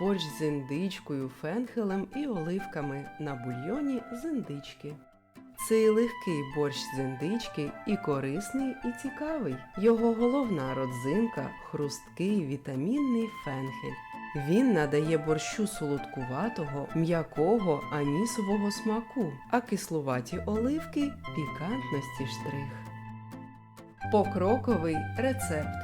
борщ з індичкою, фенхелем і оливками на бульйоні з індички. Цей легкий борщ з індички і корисний, і цікавий. Його головна родзинка хрусткий вітамінний фенхель. Він надає борщу солодкуватого, м'якого анісового смаку, а кислуваті оливки пікантності штрих. Покроковий рецепт.